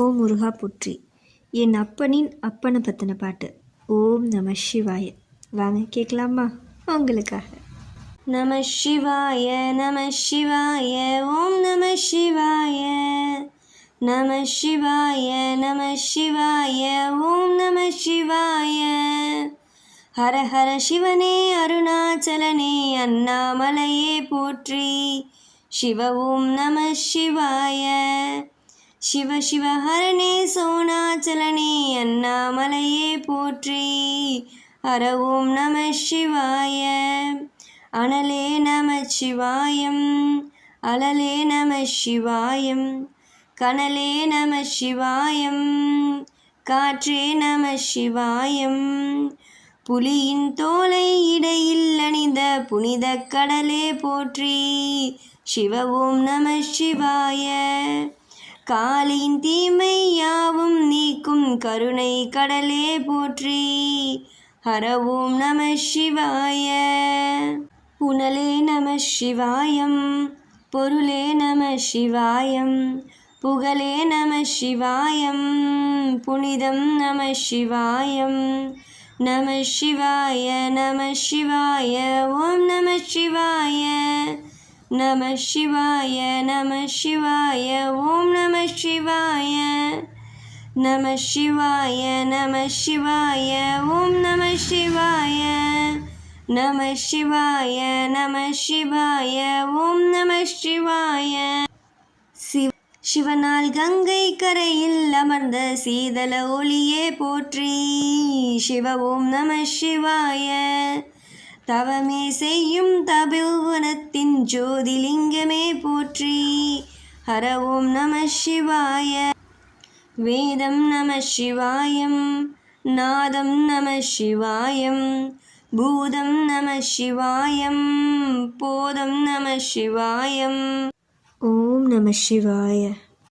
ஓம் முருகா புற்றி என் அப்பனின் அப்பனை பற்றின பாட்டு. ஓம் நம சிவாய. வாங்க கேட்கலாமா உங்களுக்காக. நம சிவாய நம சிவாய ஓம் நம சிவாய. நம சிவாய நம சிவாய ஓம் நம சிவாய. ஹர ஹர சிவனே அருணாச்சலனே அண்ணாமலையே போற்றி. சிவ ஓம் நம சிவாய. சிவ சிவ ஹரணே சோனாச்சலனே அண்ணாமலையே போற்றி. ஹர ஓம் நம சிவாய. அனலே நம சிவாயம். அலலே நம சிவாயம். கனலே நம சிவாயம். காற்றே நம சிவாயம். புலியின் தோலை இடையில் அணிந்த புனித கடலே போற்றி. சிவ ஓம் நம சிவாய. காலின் தீமை யாவும் நீக்கும் கருணை கடலே போற்றி. ஹரவும் நம சிவாய. புனலே நம சிவாயம். பொருளே நம சிவாயம். புகழே நம சிவாயம். புனிதம் நம சிவாயம். நம சிவாய நம சிவாய ஓம் நம சிவாய. நம சிவாய நம சிவாய ஓம் நம சிவாய. நம சிவாய நம சிவாய ஓம் நம சிவாய. நம சிவாய நம சிவாய ஓம் நம சிவாய. சிவ சிவனால் கங்கை கரையில் அமர்ந்த சீதள ஒளியே போற்றி. சிவ ஓம் நம சிவாய. தவமே செய்யும் தபோவனத்தின் ஜோதிலிங்கமே போற்றி. ஹர ஓம் நம சிவாய. வேதம் நம சிவாயம். நாதம் நம சிவாயம். பூதம் நம சிவாயம். போதம் நம சிவாயம். ஓம் நம சிவாய.